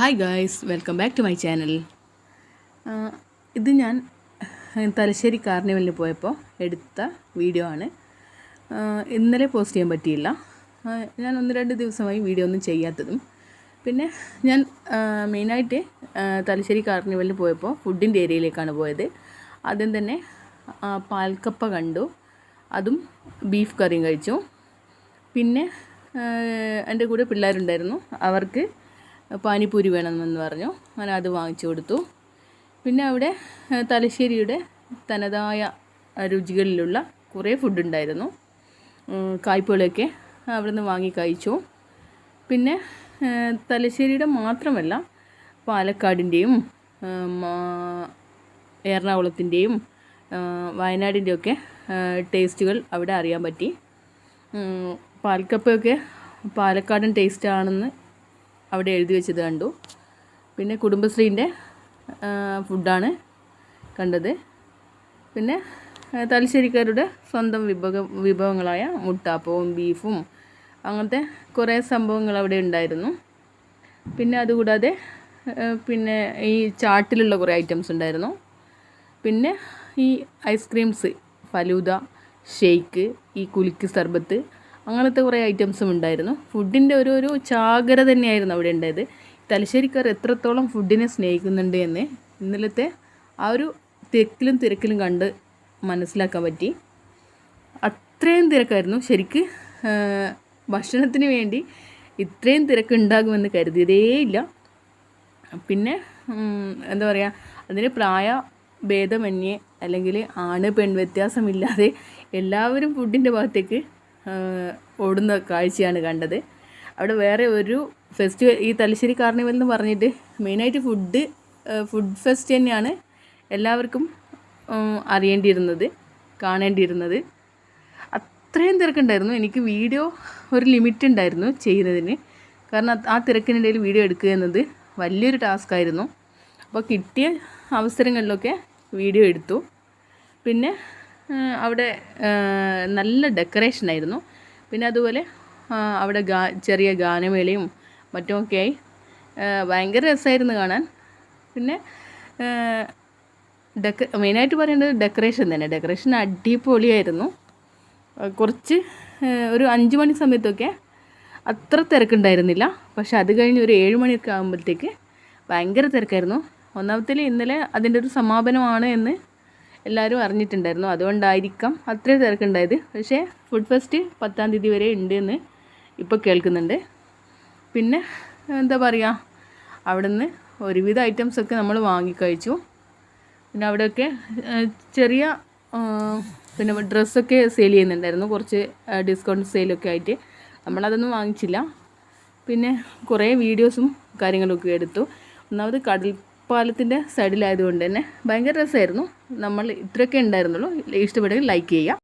Hi guys welcome back to my channel ഇത് ഞാൻ തലശ്ശേരി കാർണിവലിൽ പോയപ്പോൾ എടുത്ത വീഡിയോ ആണ്. ഇന്നലെ പോസ്റ്റ് ചെയ്യാൻ പറ്റിയില്ല. ഞാൻ ഒന്ന് രണ്ട് ദിവസമായി വീഡിയോ ഒന്നും ചെയ്യാത്തതും. പിന്നെ ഞാൻ മെയിനായിട്ട് തലശ്ശേരി കാർണിവലിൽ പോയപ്പോൾ ഫുഡിന്റെ ഏരിയയിലേക്കാണ് പോയത്. ആദ്യം തന്നെ പാൽക്കപ്പ കണ്ടു. അതും ബീഫ് കറിയും കഴിച്ചു. പിന്നെ എന്റെ കൂടെ പിള്ളേരുണ്ടായിരുന്നു. അവർക്ക് പാനിപ്പൂരി വേണമെന്ന് പറഞ്ഞു. അങ്ങനെ അത് വാങ്ങിച്ചു കൊടുത്തു. പിന്നെ അവിടെ തലശ്ശേരിയുടെ തനതായ രുചികളിലുള്ള കുറേ ഫുഡ് ഉണ്ടായിരുന്നു ഉം, കായ്പോളയൊക്കെ അവിടെ നിന്ന് വാങ്ങി കഴിച്ചു. പിന്നെ തലശ്ശേരിയുടെ മാത്രമല്ല പാലക്കാടിന്റെയും എറണാകുളത്തിന്റെയും വയനാടിന്റെയൊക്കെ ടേസ്റ്റുകൾ അവിടെ അറിയാൻ പറ്റി. പാൽക്കപ്പയൊക്കെ പാലക്കാടൻ ടേസ്റ്റ് ആണെന്ന് അവിടെ എഴുതി വെച്ചത് കണ്ടു. പിന്നെ കുടുംബശ്രീന്റെ ഫുഡാണ് കണ്ടത്. പിന്നെ തലശ്ശേരിക്കാരുടെ സ്വന്തം വിഭവ വിഭവങ്ങളായ മുട്ടാപ്പവും ബീഫും അങ്ങനത്തെ കുറേ സംഭവങ്ങൾ അവിടെ ഉണ്ടായിരുന്നു. പിന്നെ അതുകൂടാതെ പിന്നെ ഈ ചാട്ടിലുള്ള കുറേ ഐറ്റംസ് ഉണ്ടായിരുന്നു. പിന്നെ ഈ ഐസ്ക്രീംസ് ഫലൂദ ഷെയ്ക്ക് ഈ കുലുക്ക് സർബത്ത് അങ്ങനത്തെ കുറേ ഐറ്റംസും ഉണ്ടായിരുന്നു. ഫുഡിന്റെ ഒരു ഒരു ചാകര തന്നെയായിരുന്നു അവിടെ ഉണ്ടായത്. തലശ്ശേരിക്കാർ എത്രത്തോളം ഫുഡിനെ സ്നേഹിക്കുന്നുണ്ട് എന്ന് ഇന്നലത്തെ ആ ഒരു തിരക്കിലും തിരക്കിലും കണ്ട് മനസ്സിലാക്കാൻ പറ്റി. അത്രയും തിരക്കായിരുന്നു. ശരിക്ക് ഭക്ഷണത്തിന് വേണ്ടി ഇത്രയും തിരക്ക് ഉണ്ടാകുമെന്ന് കരുതിയതേയില്ല പിന്നെ എന്താ പറയുക അതിന് പ്രായ ഭേദമന്യേ അല്ലെങ്കിൽ ആണ് പെൺ വ്യത്യാസമില്ലാതെ എല്ലാവരും ഫുഡിന്റെ ഭാഗത്തേക്ക് ഓടുന്ന കാഴ്ചയാണ് കണ്ടത്. അവിടെ വേറെ ഒരു ഫെസ്റ്റിവൽ ഈ തലശ്ശേരി കാർണിവൽ എന്ന് പറഞ്ഞിട്ട് മെയിനായിട്ട് ഫുഡ് ഫുഡ് ഫെസ്റ്റ് തന്നെയാണ് എല്ലാവർക്കും അറിയേണ്ടിയിരുന്നത് കാണേണ്ടിയിരുന്നത്. അത്രയും തിരക്കുണ്ടായിരുന്നു. എനിക്ക് വീഡിയോ ഒരു ലിമിറ്റ് ഉണ്ടായിരുന്നു ചെയ്യുന്നതിന്. കാരണം ആ തിരക്കിനിടയിൽ വീഡിയോ എടുക്കുക എന്നത് വലിയൊരു ടാസ്ക് ആയിരുന്നു. അപ്പോൾ കിട്ടിയ അവസരങ്ങളിലൊക്കെ വീഡിയോ എടുത്തു. പിന്നെ അവിടെ നല്ല ഡെക്കറേഷൻ ആയിരുന്നു. പിന്നെ അതുപോലെ അവിടെ ഗാ ചെറിയ ഗാനമേളയും മറ്റുമൊക്കെയായി. ഭയങ്കര രസമായിരുന്നു കാണാൻ. പിന്നെ ഡെക്ക മെയിനായിട്ട് പറയേണ്ടത് ഡെക്കറേഷൻ തന്നെ. ഡെക്കറേഷൻ അടിപൊളിയായിരുന്നു. കുറച്ച് ഒരു അഞ്ച് മണി സമയത്തൊക്കെ അത്ര തിരക്കുണ്ടായിരുന്നില്ല. പക്ഷെ അത് കഴിഞ്ഞ് ഒരു ഏഴ് മണിയൊക്കെ ആകുമ്പോഴത്തേക്ക് ഭയങ്കര തിരക്കായിരുന്നു. ഒന്നാമത്തിൽ ഇന്നലെ അതിന്റെ ഒരു സമാപനമാണ് എന്ന് എല്ലാവരും അറിഞ്ഞിട്ടുണ്ടായിരുന്നു. അതുകൊണ്ടായിരിക്കാം അത്രയും തിരക്കുണ്ടായത്. പക്ഷേ ഫുഡ് ഫെസ്റ്റ് പത്താം തീയതി വരെ ഉണ്ട് എന്ന് ഇപ്പോൾ കേൾക്കുന്നുണ്ട്. പിന്നെ എന്താ പറയുക അവിടുന്ന് ഒരുവിധ ഐറ്റംസൊക്കെ നമ്മൾ വാങ്ങിക്കഴിച്ചു. പിന്നെ അവിടെയൊക്കെ ചെറിയ പിന്നെ ഡ്രസ്സൊക്കെ സെയിൽ ചെയ്യുന്നുണ്ടായിരുന്നു. കുറച്ച് ഡിസ്കൗണ്ട് സെയിലൊക്കെ ആയിട്ട്. നമ്മളതൊന്നും വാങ്ങിച്ചില്ല. പിന്നെ കുറേ വീഡിയോസും കാര്യങ്ങളൊക്കെ എടുത്തു. ഒന്നാമത് കടൽപ്പാലത്തിന്റെ സൈഡിലായതുകൊണ്ട് തന്നെ ഭയങ്കര രസമായിരുന്നു. നമ്മൾ ഇത്രയൊക്കെ ഉണ്ടായിരുന്നുള്ളൂ. ഇഷ്ടപ്പെട്ടെങ്കിൽ ലൈക്ക് ചെയ്യുക.